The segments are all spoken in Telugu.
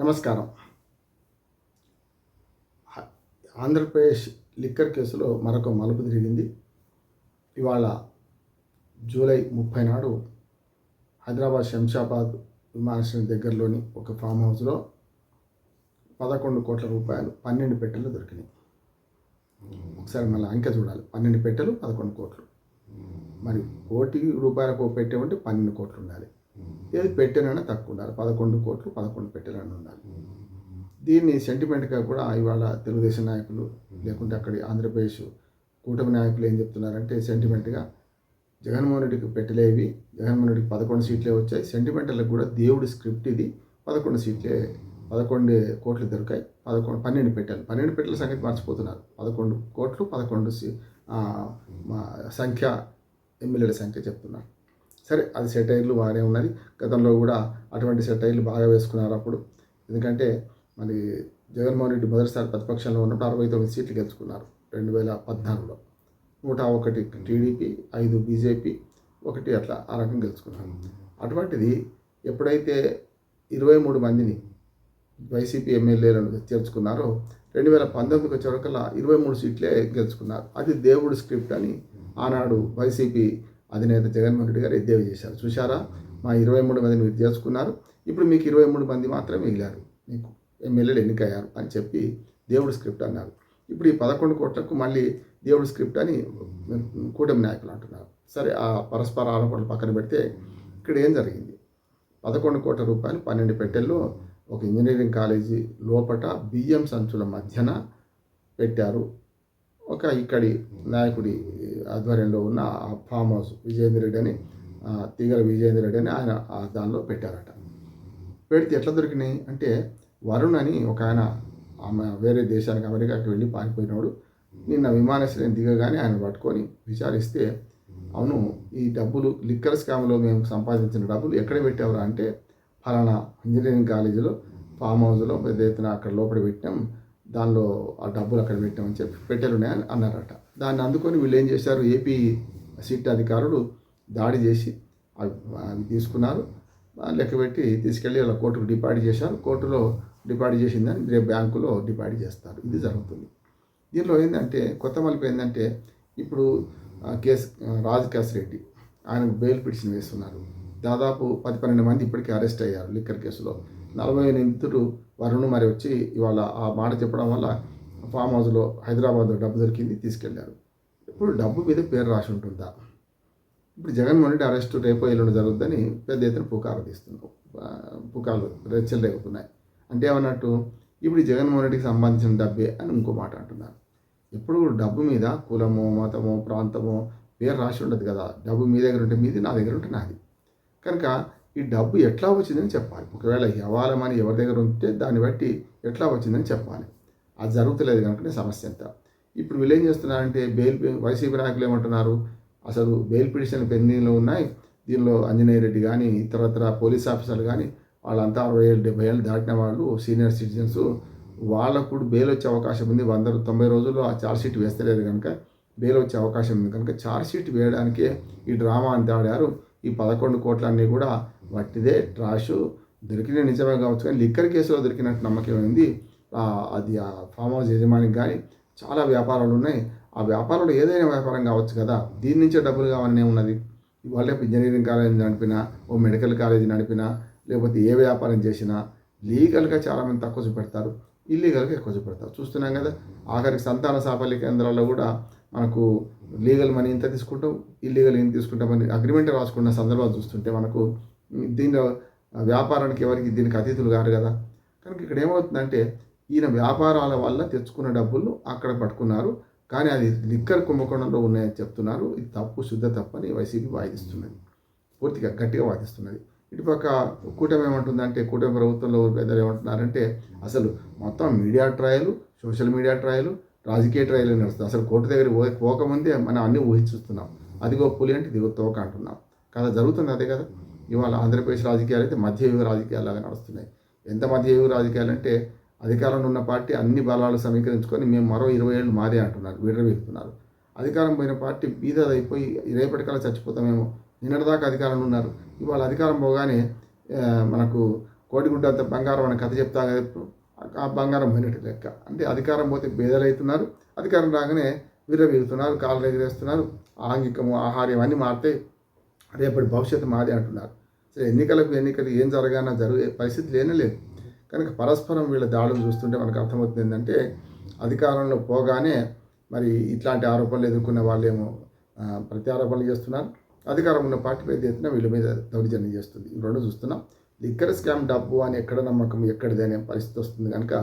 నమస్కారం. ఆంధ్రప్రదేశ్ లిక్కర్ కేసులో మరొక మలుపు తిరిగింది. ఇవాళ జూలై ముప్పై నాడు హైదరాబాద్ శంషాబాద్ విమానాశ్రయం దగ్గరలోని ఒక ఫామ్ హౌస్లో పదకొండు కోట్ల రూపాయలు పన్నెండు పెట్టెలు దొరికినాయి. ఒకసారి మళ్ళీ అంకె చూడాలి. పన్నెండు పెట్టెలు పదకొండు కోట్లు. మరి కోటి రూపాయలకు పెట్టే ఉంటే పన్నెండు కోట్లు ఉండాలి. ఏది పెట్టెనైనా తక్కువ ఉండాలి. పదకొండు కోట్లు పదకొండు పెట్టెలైనా ఉండాలి. దీన్ని సెంటిమెంట్గా కూడా ఇవాళ తెలుగుదేశం నాయకులు లేకుంటే అక్కడి ఆంధ్రప్రదేశ్ కూటమి నాయకులు ఏం చెప్తున్నారంటే సెంటిమెంట్గా జగన్మోహన్ రెడ్డికి పెట్టలేవి జగన్మోహన్ రెడ్డికి పదకొండు సీట్లే వచ్చాయి. సెంటిమెంటల్కి కూడా దేవుడి స్క్రిప్ట్ ఇది. పదకొండు సీట్లే పదకొండు కోట్లు దొరికాయి. పదకొండు పన్నెండు పెట్టెలు పన్నెండు పెట్టెల సంగతి మర్చిపోతున్నారు. పదకొండు కోట్లు పదకొండు మా సంఖ్య ఎమ్మెల్యేల సంఖ్య చెప్తున్నారు. సరే అది సెటైర్లు బాగానే ఉన్నది. గతంలో కూడా అటువంటి సెటైర్లు బాగా వేసుకున్నారు అప్పుడు. ఎందుకంటే మరి జగన్మోహన్ రెడ్డి మొదటిసారి ప్రతిపక్షంలో ఉన్నప్పుడు అరవై తొమ్మిది సీట్లు గెలుచుకున్నారు రెండు వేల పద్నాలుగులో. నూట ఒకటి టీడీపీ ఐదు బీజేపీ ఒకటి అట్లా ఆ రకంగా గెలుచుకున్నారు. అటువంటిది ఎప్పుడైతే ఇరవై మూడు మందిని వైసీపీ ఎమ్మెల్యేలను చేర్చుకున్నారో రెండు వేల పంతొమ్మిదికి వచ్చేవరకల్లా ఇరవై మూడు సీట్లే గెలుచుకున్నారు. అది దేవుడు స్క్రిప్ట్ అని ఆనాడు వైసీపీ అధినేత జగన్మోహన్ రెడ్డి గారు ఎద్దేవి చేశారు. చూశారా? మా ఇరవై మూడు మందిని మీరు చేసుకున్నారు ఇప్పుడు మీకు ఇరవై మూడు మంది మాత్రమే మిగిలారు. మీకు ఎమ్మెల్యేలు ఎన్నికయ్యారు అని చెప్పి దేవుడి స్క్రిప్ట్ అన్నారు. ఇప్పుడు ఈ పదకొండు కోట్లకు మళ్ళీ దేవుడి స్క్రిప్ట్ అని కూటమి నాయకులు అంటున్నారు. సరే ఆ పరస్పర ఆరోపణలు పక్కన పెడితే ఇక్కడ ఏం జరిగింది? పదకొండు కోట్ల రూపాయలు పన్నెండు పెట్టెల్లో ఒక ఇంజనీరింగ్ కాలేజీ లోపట బియ్యం సంచుల మధ్యన పెట్టారు. ఒక ఇక్కడి నాయకుడి ఆధ్వర్యంలో ఉన్న ఆ ఫామ్ హౌస్ విజయేంద్ర రెడ్డి అని తీగల విజయేంద్ర రెడ్డి అని ఆయన ఆ దానిలో పెట్టారట. పెడితే ఎట్లా దొరికినాయి అంటే వరుణ్ అని ఒక ఆయన ఆమె వేరే దేశానికి అమెరికాకి వెళ్ళి పారిపోయినాడు. నిన్న విమానాశ్రయం దిగగానే ఆయన పట్టుకొని విచారిస్తే అవును ఈ డబ్బులు లిక్కర్ స్కామ్లో మేము సంపాదించిన డబ్బులు ఎక్కడ పెట్టావురా అంటే ఫలానా ఇంజనీరింగ్ కాలేజీలో ఫామ్ హౌస్లో పెద్ద ఎత్తున అక్కడ లోపల పెట్టాం దానిలో ఆ డబ్బులు అక్కడ పెట్టామని చెప్పి పెట్టెలు ఉన్నాయని అన్నారట. దాన్ని అందుకొని వీళ్ళు ఏం చేశారు? ఏపీ సిట్ అధికారులు దాడి చేసి అవి తీసుకున్నారు. లెక్క పెట్టి తీసుకెళ్ళి అలా కోర్టుకు డిపాజిట్ చేశారు. కోర్టులో డిపాజిట్ చేసిందని రేపు బ్యాంకులో డిపాజిట్ చేస్తారు. ఇది జరుగుతుంది. దీనిలో ఏంటంటే కొత్త మలుపు ఏంటంటే ఇప్పుడు కేస్ కేసు రెడ్డి ఆయనకు బెయిల్ పిటిషన్ వేస్తున్నారు. దాదాపు పది పన్నెండు మంది ఇప్పటికే అరెస్ట్ అయ్యారు లిక్కర్ కేసులో. నలభై నిందితుడు వరుణ్ మరి వచ్చి ఇవాళ ఆ మాట చెప్పడం వల్ల ఫామ్ హౌస్లో హైదరాబాద్లో డబ్బు దొరికింది తీసుకెళ్ళారు. ఇప్పుడు డబ్బు మీద పేరు రాసి ఉంటుందా? ఇప్పుడు జగన్మోహన్ రెడ్డి అరెస్ట్ రేపు ఎల్లుండి జరుగుద్దని పెద్ద ఎత్తున పుకారు తీస్తున్నాం. పుకాలు పుకార్లు రెచ్చలు రేగుతున్నాయి అంటే ఏమన్నట్టు ఇప్పుడు జగన్మోహన్ రెడ్డికి సంబంధించిన డబ్బే అని ఇంకో మాట అంటున్నారు. ఎప్పుడు కూడా డబ్బు మీద కులమో మతమో ప్రాంతమో పేరు రాసి ఉండదు కదా. డబ్బు మీ దగ్గర ఉంటే మీది నా దగ్గర ఉంటే నాది. కనుక ఈ డబ్బు ఎట్లా వచ్చిందని చెప్పాలి. ఒకవేళ ఇవ్వాలమని ఎవరి దగ్గర ఉంటే దాన్ని బట్టి ఎట్లా వచ్చిందని చెప్పాలి. అది జరుగుతలేదు కనుకనే సమస్య ఎంత ఇప్పుడు వీళ్ళు ఏం చేస్తున్నారంటే బెయిల్ వైసీపీ నాయకులు ఏమంటున్నారు? అసలు బెయిల్ పిటిషన్ పెండింగ్లో ఉన్నాయి. దీనిలో ఆంజనేయ రెడ్డి కానీ ఇతరత్ర పోలీస్ ఆఫీసర్లు కానీ వాళ్ళంతా అరవై ఏళ్ళు డెబ్బై ఏళ్ళు దాటిన వాళ్ళు సీనియర్ సిటిజన్స్. వాళ్ళకు కూడా బెయిల్ వచ్చే అవకాశం ఉంది. వంద తొంభై రోజుల్లో ఆ ఛార్జ్ షీట్ వేస్తలేదు కనుక బెయిల్ వచ్చే అవకాశం ఉంది. కనుక ఛార్జ్ షీట్ వేయడానికే ఈ డ్రామా అంతా ఆడారు. ఈ పదకొండు కోట్లన్నీ కూడా వట్టిదే ట్రాషు దొరికిన నిజమే కావచ్చు కానీ లిక్కర్ కేసులో దొరికినట్టు నమ్మకమైంది ఆ, అది ఆ ఫామ్ హౌస్ యజమానికి కానీ చాలా వ్యాపారాలు ఉన్నాయి. ఆ వ్యాపారంలో ఏదైనా వ్యాపారం కావచ్చు కదా దీని నుంచే డబ్బులు కావాలనే ఉన్నది. ఇవాళ రేపు ఇంజనీరింగ్ కాలేజ్ నడిపినా ఓ మెడికల్ కాలేజ్ నడిపినా లేకపోతే ఏ వ్యాపారం చేసినా లీగల్గా చాలామంది తక్కువ చూపెడతారు. ఇల్లీగల్గా ఎక్కువ చూపెడతారు. చూస్తున్నాం కదా ఆఖరికి సంతాన సాఫల్య కేంద్రాల్లో కూడా మనకు లీగల్ మనీ ఇంత తీసుకుంటాం ఇల్లీగల్ ఇంత తీసుకుంటామని అగ్రిమెంట్ రాసుకున్న సందర్భాలు చూస్తుంటే మనకు దీనిలో వ్యాపారానికి ఎవరికి దీనికి అతిథులు కారు కదా. కనుక ఇక్కడ ఏమవుతుందంటే ఈయన వ్యాపారాల వల్ల తెచ్చుకున్న డబ్బులు అక్కడ పట్టుకున్నారు. కానీ అది లిక్కర్ కుంభకోణంలో ఉన్నాయని చెప్తున్నారు. ఇది తప్పు శుద్ధ తప్పని వైసీపీ వాదిస్తున్నది. పూర్తిగా గట్టిగా వాదిస్తున్నది. ఇటుపక్క కూటమి ఏమంటుందంటే కూటమి ప్రభుత్వంలో పెద్దలు ఏమంటున్నారంటే అసలు మొత్తం media trial social media trial రాజకీయ ట్రయలు నడుస్తుంది. అసలు కోర్టు దగ్గర పోకముందే మనం అన్నీ ఊహిస్తున్నాం అదిగో పులి అంటే దిగు తోక అంటున్నాం. కదా జరుగుతుంది అదే కదా. ఇవాళ ఆంధ్రప్రదేశ్ రాజకీయాలు అయితే మధ్యయుగ రాజకీయాలాగా నడుస్తున్నాయి. ఎంత మధ్యయుగ రాజకీయాలు అంటే అధికారంలో ఉన్న పార్టీ అన్ని బలాలు సమీకరించుకొని మేము మరో ఇరవై ఏళ్ళు మాదే అంటున్నారు విర్రవీగుతున్నారు. అధికారం పోయిన పార్టీ బీదదైపోయి రేపటికల్లా చచ్చిపోతామేమో నిన్నటిదాకా అధికారంలో ఉన్నారు. ఇవాళ అధికారం పోగానే మనకు కోడిగుడ్డ అంత బంగారం అనే కథ చెప్తా ఆ బంగారం పోయినట్టు లెక్క. అంటే అధికారం పోతే బేదలవుతున్నారు అధికారం రాగానే విర్రవీగుతున్నారు కాళ్ళు ఎగిరేస్తున్నారు ఆంగికము ఆహార్యం అన్నీ మారితే రేపటి భవిష్యత్తు మాదే అంటున్నారు. సరే ఎన్నికలకు ఎన్నికలు ఏం జరగానా జరిగే పరిస్థితి లేనే లేదు. కనుక పరస్పరం వీళ్ళ దాడులు చూస్తుంటే మనకు అర్థమవుతుంది ఏంటంటే అధికారంలో పోగానే మరి ఇట్లాంటి ఆరోపణలు ఎదుర్కొన్న వాళ్ళేమో ప్రత్యారోపణలు చేస్తున్నారు. అధికారం ఉన్న పార్టీ పెద్ద ఎత్తున వీళ్ళ మీద దౌర్జన్యం చేస్తుంది. ఈ రెండు చూస్తున్నాం. లిక్కర్ స్కామ్ డబ్బు అని ఎక్కడ నమ్మకం ఎక్కడిది అనే పరిస్థితి వస్తుంది కనుక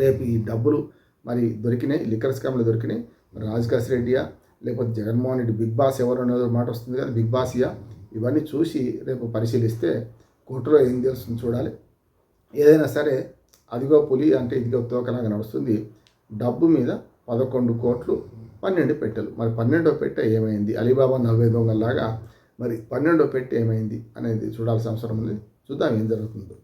రేపు ఈ డబ్బులు మరి దొరికినాయి లిక్కర్ స్కామ్లు దొరికినాయి. మరి రాజకాశ్ రెడ్డియా లేకపోతే జగన్మోహన్ రెడ్డి బిగ్ బాస్ ఎవరు అనేది మాట వస్తుంది కదా బిగ్ బాస్యా ఇవన్నీ చూసి రేపు పరిశీలిస్తే కోర్టులో ఏం తెలుస్తుంది చూడాలి. ఏదైనా సరే అదిగో పులి అంటే ఇదిగో తోకలాగా నడుస్తుంది. డబ్బు మీద పదకొండు కోట్లు పన్నెండు పెట్టెలు. మరి పన్నెండో పెట్టె ఏమైంది? అలీబాబా నలభై దొంగల్లాగా మరి పన్నెండో పెట్టె ఏమైంది అనేది చూడాల్సిన అవసరం ఉంది. చూద్దాం ఏం జరుగుతుందో.